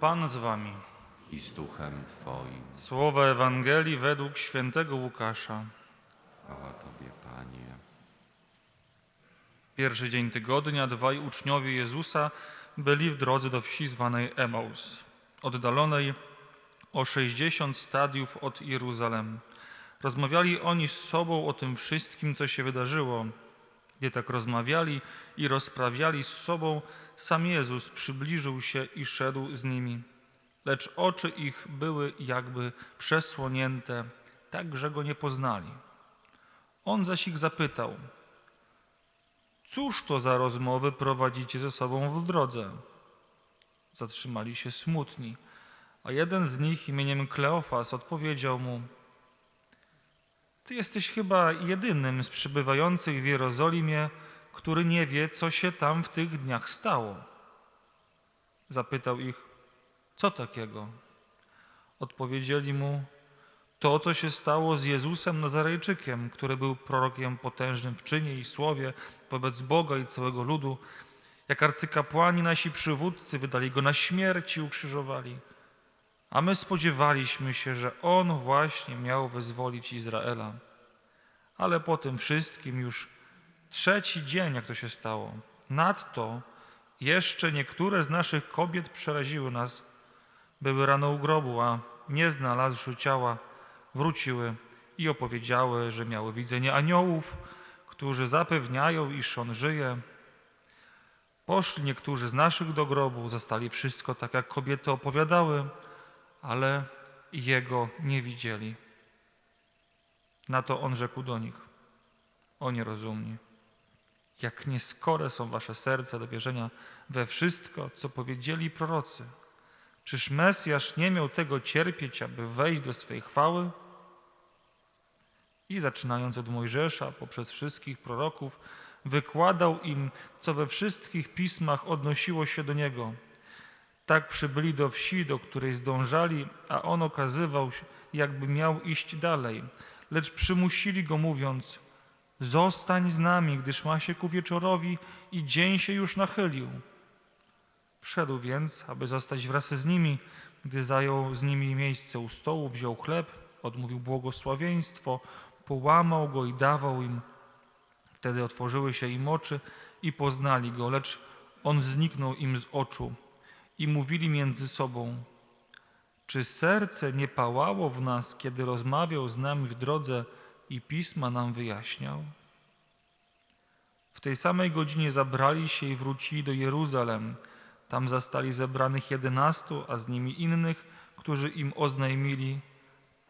Pan z wami. i z duchem Twoim. Słowa Ewangelii według świętego Łukasza. Chwała Tobie, Panie. W pierwszy dzień tygodnia dwaj uczniowie Jezusa byli w drodze do wsi zwanej Emaus, oddalonej o 60 stadiów od Jeruzalem. Rozmawiali oni z sobą o tym wszystkim, co się wydarzyło. Gdy tak rozmawiali i rozprawiali z sobą, sam Jezus przybliżył się i szedł z nimi. Lecz oczy ich były jakby przesłonięte, tak że go nie poznali. On zaś ich zapytał – Cóż to za rozmowy prowadzicie ze sobą w drodze? Zatrzymali się smutni, a jeden z nich imieniem Kleofas odpowiedział mu: Ty jesteś chyba jedynym z przybywających w Jerozolimie, który nie wie, co się tam w tych dniach stało. Zapytał ich: Co takiego? Odpowiedzieli mu: to, co się stało z Jezusem Nazarejczykiem, który był prorokiem potężnym w czynie i słowie wobec Boga i całego ludu, jak arcykapłani nasi przywódcy wydali go na śmierć i ukrzyżowali. A my spodziewaliśmy się, że on właśnie miał wyzwolić Izraela. Ale po tym wszystkim już trzeci dzień, jak to się stało. Nadto jeszcze niektóre z naszych kobiet przeraziły nas. Były rano u grobu, a nie znalazłszy ciała, wróciły i opowiedziały, że miały widzenie aniołów, którzy zapewniają, iż on żyje. Poszli niektórzy z naszych do grobu, zastali wszystko tak, jak kobiety opowiadały, ale jego nie widzieli. Na to on rzekł do nich: O nierozumni, jak nieskore są wasze serca do wierzenia we wszystko, co powiedzieli prorocy. Czyż Mesjasz nie miał tego cierpieć, aby wejść do swej chwały? I zaczynając od Mojżesza, poprzez wszystkich proroków, wykładał im, co we wszystkich pismach odnosiło się do niego. Tak przybyli do wsi, do której zdążali, a on okazywał się, jakby miał iść dalej. Lecz przymusili go, mówiąc: Zostań z nami, gdyż ma się ku wieczorowi i dzień się już nachylił. Wszedł więc, aby zostać wraz z nimi. Gdy zajął z nimi miejsce u stołu, wziął chleb, odmówił błogosławieństwo, połamał go i dawał im. Wtedy otworzyły się im oczy i poznali go, lecz on zniknął im z oczu. I mówili między sobą: Czy serce nie pałało w nas, kiedy rozmawiał z nami w drodze i pisma nam wyjaśniał? W tej samej godzinie zabrali się i wrócili do Jeruzalem. Tam zastali zebranych jedenastu, a z nimi innych, którzy im oznajmili: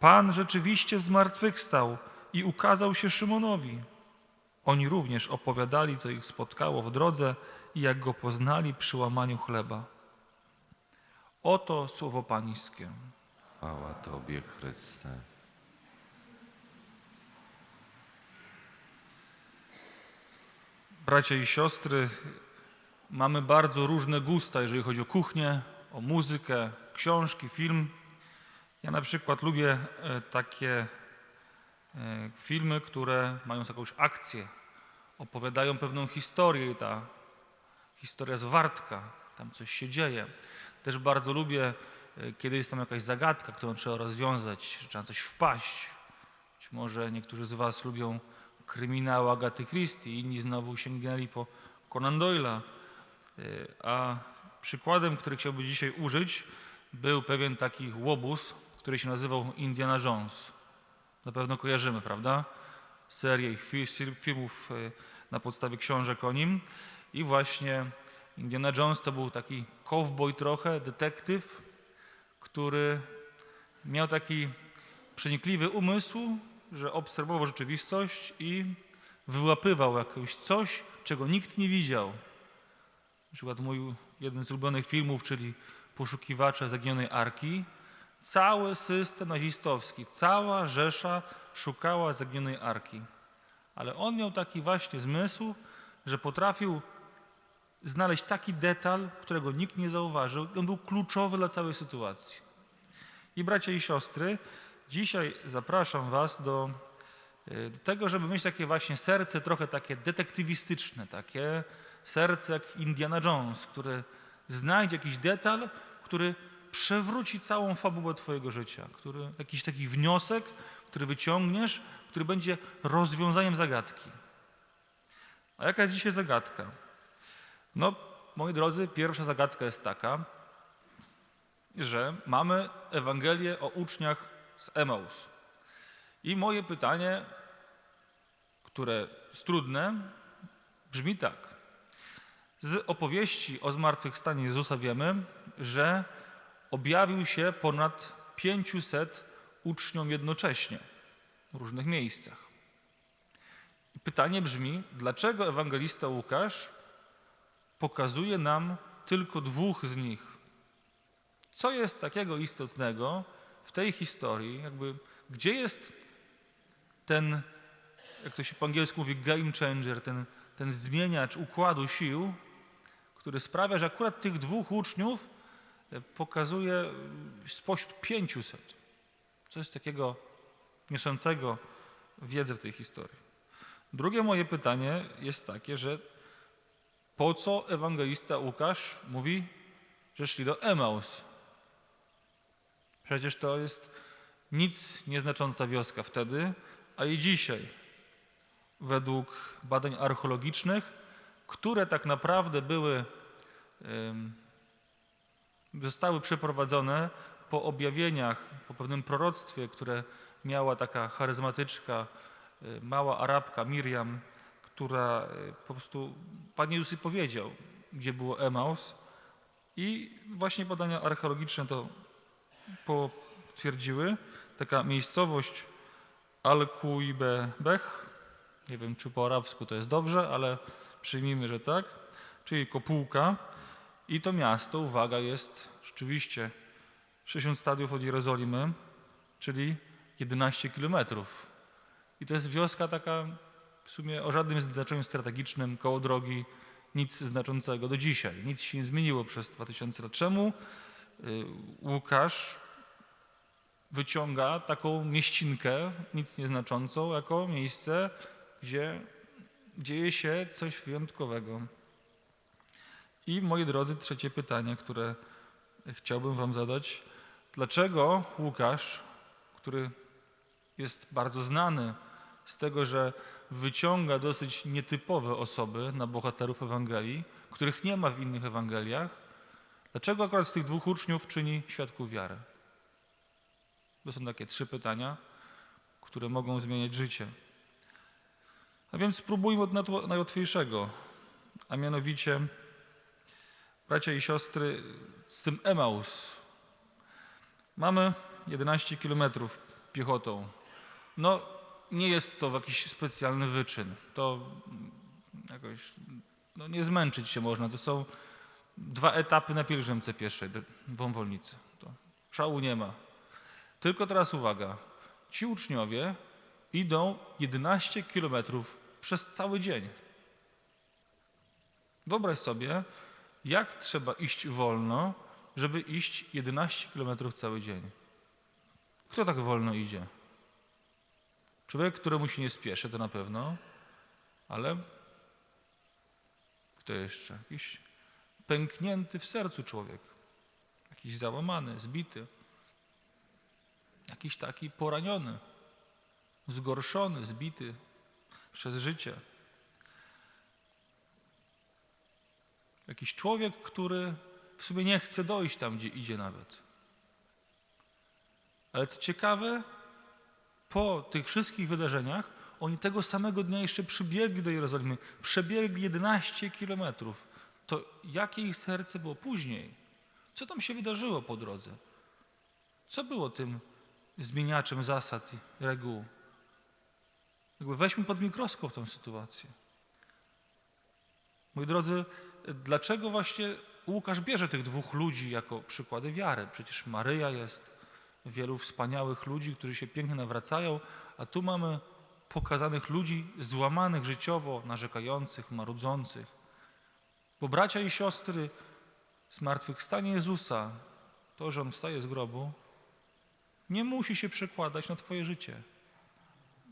Pan rzeczywiście zmartwychwstał i ukazał się Szymonowi. Oni również opowiadali, co ich spotkało w drodze i jak go poznali przy łamaniu chleba. Oto słowo Pańskie. Chwała Tobie, Chryste. Bracia i siostry, mamy bardzo różne gusta, jeżeli chodzi o kuchnię, o muzykę, książki, film. Ja na przykład lubię e, takie e, filmy, które mają jakąś akcję, opowiadają pewną historię i ta historia jest wartka, tam coś się dzieje. Też bardzo lubię, e, kiedy jest tam jakaś zagadka, którą trzeba rozwiązać, trzeba coś wpaść. Być może niektórzy z Was lubią kryminał Agaty Christie, inni znowu sięgnęli po Conan Doyle'a. A przykładem, który chciałbym dzisiaj użyć, był pewien taki łobuz, który się nazywał Indiana Jones. Na pewno kojarzymy, prawda? Serię filmów na podstawie książek o nim. I właśnie Indiana Jones to był taki cowboy trochę, detektyw, który miał taki przenikliwy umysł, że obserwował rzeczywistość i wyłapywał jakieś coś, czego nikt nie widział. Na przykład mój jeden z ulubionych filmów, czyli Poszukiwacze Zaginionej Arki. Cały system nazistowski, cała Rzesza szukała zaginionej Arki. Ale on miał taki właśnie zmysł, że potrafił znaleźć taki detal, którego nikt nie zauważył. On był kluczowy dla całej sytuacji. I bracia i siostry, dzisiaj zapraszam Was do, do tego, żeby mieć takie właśnie serce trochę takie detektywistyczne, takie serce jak Indiana Jones, który znajdzie jakiś detal, który przewróci całą fabułę Twojego życia, który, jakiś taki wniosek, który wyciągniesz, który będzie rozwiązaniem zagadki. A jaka jest dzisiaj zagadka? No, moi drodzy, pierwsza zagadka jest taka, że mamy Ewangelię o uczniach z Emaus. I moje pytanie, które jest trudne, brzmi tak. Z opowieści o zmartwychwstaniu Jezusa wiemy, że objawił się ponad 500 uczniom jednocześnie w różnych miejscach. Pytanie brzmi, dlaczego ewangelista Łukasz pokazuje nam tylko dwóch z nich? Co jest takiego istotnego w tej historii? Jakby, gdzie jest ten, jak to się po angielsku mówi, game changer, ten, ten zmieniacz układu sił, który sprawia, że akurat tych dwóch uczniów pokazuje spośród 500. Co jest takiego niosącego wiedzę w tej historii. Drugie moje pytanie jest takie, że po co ewangelista Łukasz mówi, że szli do Emaus? Przecież to jest nic nieznacząca wioska wtedy, a i dzisiaj. Według badań archeologicznych, które tak naprawdę były, zostały przeprowadzone po objawieniach, po pewnym proroctwie, które miała taka charyzmatyczka, y, mała Arabka Miriam, która y, po prostu Pan Jezus powiedział, gdzie było Emaus i właśnie badania archeologiczne to potwierdziły. Taka miejscowość Al-Kuibebech, nie wiem czy po arabsku to jest dobrze, ale przyjmijmy, że tak, czyli Kopułka i to miasto, uwaga, jest rzeczywiście 60 stadiów od Jerozolimy, czyli 11 kilometrów. I to jest wioska taka w sumie o żadnym znaczeniu strategicznym, koło drogi, nic znaczącego do dzisiaj. Nic się nie zmieniło przez 2000 lat. Czemu Łukasz wyciąga taką mieścinkę, nic nieznaczącą, jako miejsce, gdzie dzieje się coś wyjątkowego? I moi drodzy, trzecie pytanie, które chciałbym Wam zadać. Dlaczego Łukasz, który jest bardzo znany z tego, że wyciąga dosyć nietypowe osoby na bohaterów Ewangelii, których nie ma w innych Ewangeliach, dlaczego akurat z tych dwóch uczniów czyni świadków wiary? To są takie trzy pytania, które mogą zmieniać życie. A więc spróbujmy od najłatwiejszego, a mianowicie bracia i siostry z tym Emaus. Mamy 11 kilometrów piechotą. No, nie jest to jakiś specjalny wyczyn. To jakoś, no nie zmęczyć się można. To są dwa etapy na pielgrzymce pieszej, wąwolnicy. To szału nie ma. Tylko teraz uwaga. Ci uczniowie idą 11 kilometrów przez cały dzień. Wyobraź sobie, jak trzeba iść wolno, żeby iść 11 kilometrów cały dzień. Kto tak wolno idzie? Człowiek, któremu się nie spieszy, to na pewno, ale kto jeszcze? Jakiś pęknięty w sercu człowiek, jakiś załamany, zbity, jakiś taki poraniony, zgorszony, zbity przez życie. Jakiś człowiek, który w sumie nie chce dojść tam, gdzie idzie nawet. Ale co ciekawe, po tych wszystkich wydarzeniach oni tego samego dnia jeszcze przybiegli do Jerozolimy. Przebiegli 11 kilometrów. To jakie ich serce było później? Co tam się wydarzyło po drodze? Co było tym zmieniaczem zasad i reguł? Jakby weźmy pod mikroskop tę sytuację. Moi drodzy, dlaczego właśnie Łukasz bierze tych dwóch ludzi jako przykłady wiary? Przecież Maryja jest, wielu wspaniałych ludzi, którzy się pięknie nawracają, a tu mamy pokazanych ludzi złamanych życiowo, narzekających, marudzących. Bo bracia i siostry, zmartwychwstanie Jezusa, to, że On wstaje z grobu, nie musi się przekładać na Twoje życie.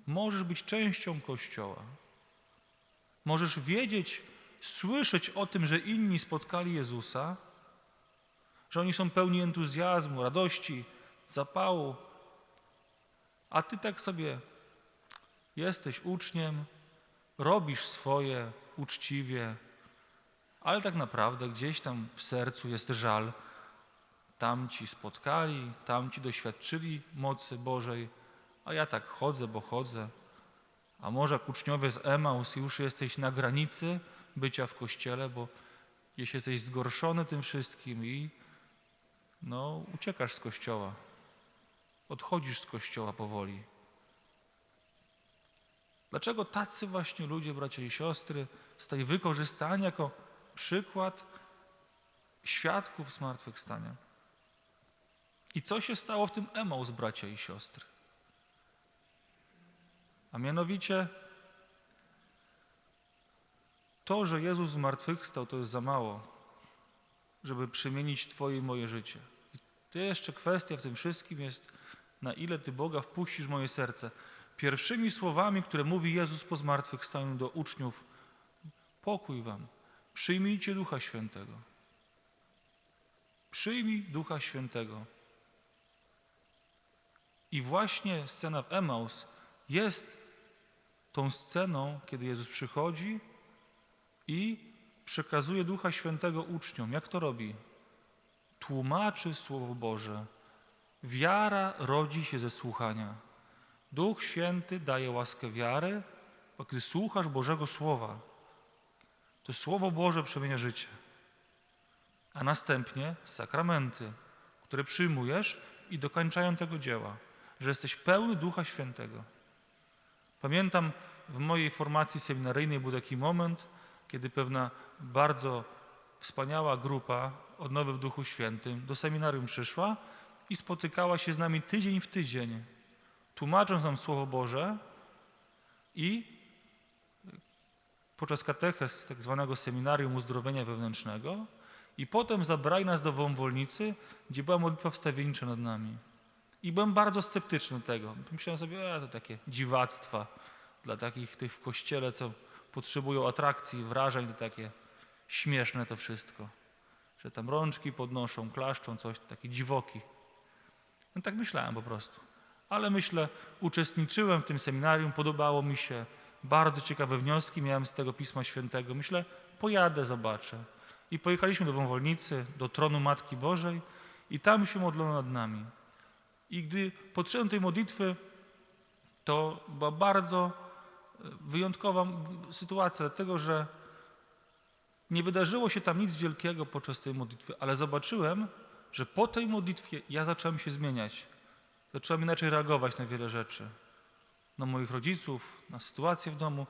Możesz być częścią Kościoła. Możesz wiedzieć, słyszeć o tym, że inni spotkali Jezusa, że oni są pełni entuzjazmu, radości, zapału, a ty tak sobie jesteś uczniem, robisz swoje uczciwie, ale tak naprawdę gdzieś tam w sercu jest żal. Tamci spotkali, tamci doświadczyli mocy Bożej, a ja tak chodzę, bo chodzę. A może jak uczniowie z Emaus już jesteś na granicy bycia w kościele, bo jeśli jesteś zgorszony tym wszystkim i no, uciekasz z kościoła, odchodzisz z kościoła powoli. Dlaczego tacy właśnie ludzie, bracia i siostry, zostali wykorzystani jako przykład świadków zmartwychwstania? I co się stało w tym Emaus, bracia i siostry? A mianowicie to, że Jezus zmartwychwstał, to jest za mało, żeby przemienić Twoje i moje życie. I to jeszcze kwestia w tym wszystkim jest, na ile Ty Boga wpuścisz moje serce. Pierwszymi słowami, które mówi Jezus po zmartwychwstaniu do uczniów, pokój Wam, przyjmijcie Ducha Świętego. Przyjmij Ducha Świętego. I właśnie scena w Emaus jest tą sceną, kiedy Jezus przychodzi i przekazuje Ducha Świętego uczniom. Jak to robi? Tłumaczy Słowo Boże. Wiara rodzi się ze słuchania. Duch Święty daje łaskę wiary, gdy słuchasz Bożego Słowa, to Słowo Boże przemienia życie. A następnie sakramenty, które przyjmujesz i dokończają tego dzieła, że jesteś pełny Ducha Świętego. Pamiętam w mojej formacji seminaryjnej był taki moment, kiedy pewna bardzo wspaniała grupa odnowy w Duchu Świętym do seminarium przyszła i spotykała się z nami tydzień w tydzień, tłumacząc nam Słowo Boże i podczas katechez tak zwanego seminarium uzdrowienia wewnętrznego i potem zabrali nas do wąwolnicy, gdzie była modlitwa wstawiennicza nad nami. I byłem bardzo sceptyczny tego. Myślałem sobie, a to takie dziwactwa dla takich tych w kościele, co potrzebują atrakcji, wrażeń, to takie śmieszne to wszystko. Że tam rączki podnoszą, klaszczą, coś, takie dziwoki. No tak myślałem po prostu. Ale myślę, uczestniczyłem w tym seminarium, podobało mi się, bardzo ciekawe wnioski miałem z tego Pisma Świętego. Myślę, pojadę, zobaczę. I pojechaliśmy do Wąwolnicy, do tronu Matki Bożej i tam się modlono nad nami. I gdy podszedłem tej modlitwy, to była bardzo e, wyjątkowa sytuacja, dlatego że nie wydarzyło się tam nic wielkiego podczas tej modlitwy, ale zobaczyłem, że po tej modlitwie ja zacząłem się zmieniać. Zacząłem inaczej reagować na wiele rzeczy. Na moich rodziców, na sytuację w domu.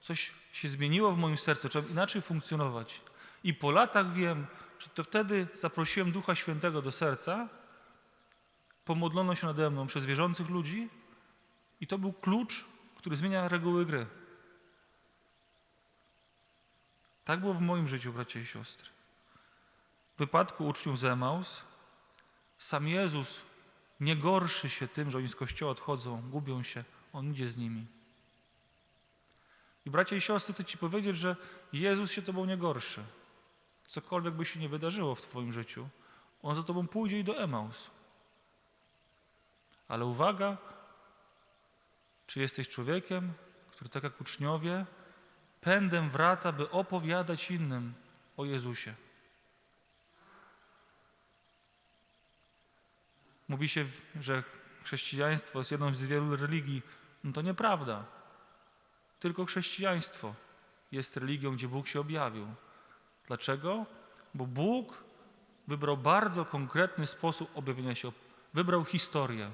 Coś się zmieniło w moim sercu, zacząłem inaczej funkcjonować. I po latach wiem, że to wtedy zaprosiłem Ducha Świętego do serca, pomodlono się nade mną przez wierzących ludzi i to był klucz, który zmienia reguły gry. Tak było w moim życiu, bracia i siostry. W wypadku uczniów z sam Jezus nie gorszy się tym, że oni z kościoła odchodzą, gubią się. On idzie z nimi. I bracia i siostry, chcę Ci powiedzieć, że Jezus się Tobą nie gorszy. Cokolwiek by się nie wydarzyło w Twoim życiu, On za Tobą pójdzie i do Emaus. Ale uwaga, czy jesteś człowiekiem, który tak jak uczniowie pędem wraca, by opowiadać innym o Jezusie. Mówi się, że chrześcijaństwo jest jedną z wielu religii. No to nieprawda. Tylko chrześcijaństwo jest religią, gdzie Bóg się objawił. Dlaczego? Bo Bóg wybrał bardzo konkretny sposób objawienia się. Wybrał historię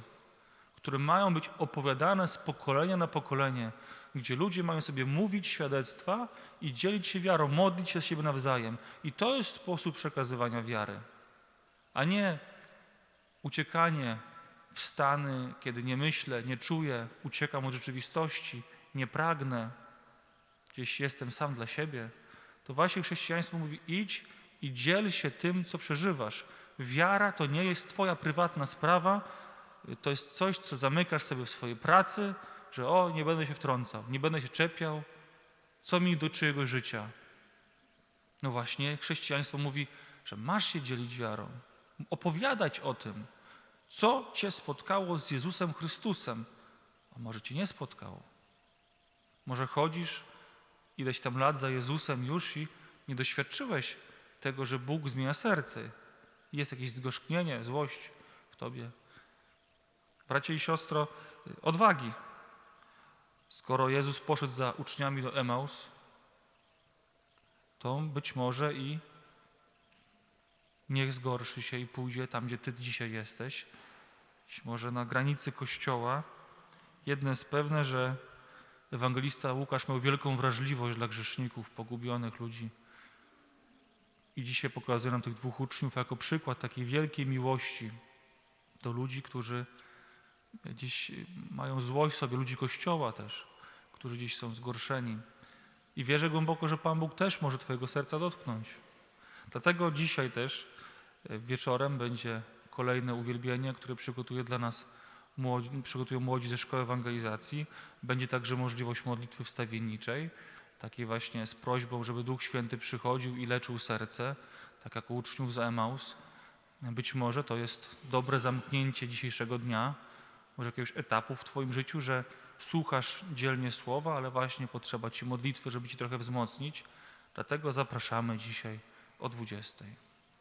które mają być opowiadane z pokolenia na pokolenie, gdzie ludzie mają sobie mówić świadectwa i dzielić się wiarą, modlić się z siebie nawzajem. I to jest sposób przekazywania wiary, a nie uciekanie w stany, kiedy nie myślę, nie czuję, uciekam od rzeczywistości, nie pragnę, gdzieś jestem sam dla siebie. To właśnie chrześcijaństwo mówi: idź i dziel się tym, co przeżywasz. Wiara to nie jest Twoja prywatna sprawa, to jest coś, co zamykasz sobie w swojej pracy, że o, nie będę się wtrącał, nie będę się czepiał, co mi do czyjegoś życia. No właśnie, chrześcijaństwo mówi, że masz się dzielić wiarą. opowiadać o tym, co cię spotkało z Jezusem Chrystusem, a może cię nie spotkało. Może chodzisz ileś tam lat za Jezusem już i nie doświadczyłeś tego, że Bóg zmienia serce. Jest jakieś zgorzknienie, złość w tobie. Bracie i siostro, odwagi. Skoro Jezus poszedł za uczniami do Emaus, to być może i niech zgorszy się i pójdzie tam, gdzie Ty dzisiaj jesteś. Być może na granicy Kościoła. Jedno jest pewne, że ewangelista Łukasz miał wielką wrażliwość dla grzeszników, pogubionych ludzi. I dzisiaj pokazuje nam tych dwóch uczniów jako przykład takiej wielkiej miłości do ludzi, którzy dziś mają złość sobie, ludzi Kościoła też, którzy dziś są zgorszeni. I wierzę głęboko, że Pan Bóg też może Twojego serca dotknąć. Dlatego dzisiaj też wieczorem będzie kolejne uwielbienie, które przygotuje dla nas młodzi, przygotują młodzi ze szkoły ewangelizacji. Będzie także możliwość modlitwy wstawienniczej, takiej właśnie z prośbą, żeby Duch Święty przychodził i leczył serce, tak jak u uczniów z Emaus. Być może to jest dobre zamknięcie dzisiejszego dnia, może jakiegoś etapu w Twoim życiu, że słuchasz dzielnie słowa, ale właśnie potrzeba Ci modlitwy, żeby Ci trochę wzmocnić. Dlatego zapraszamy dzisiaj o 20.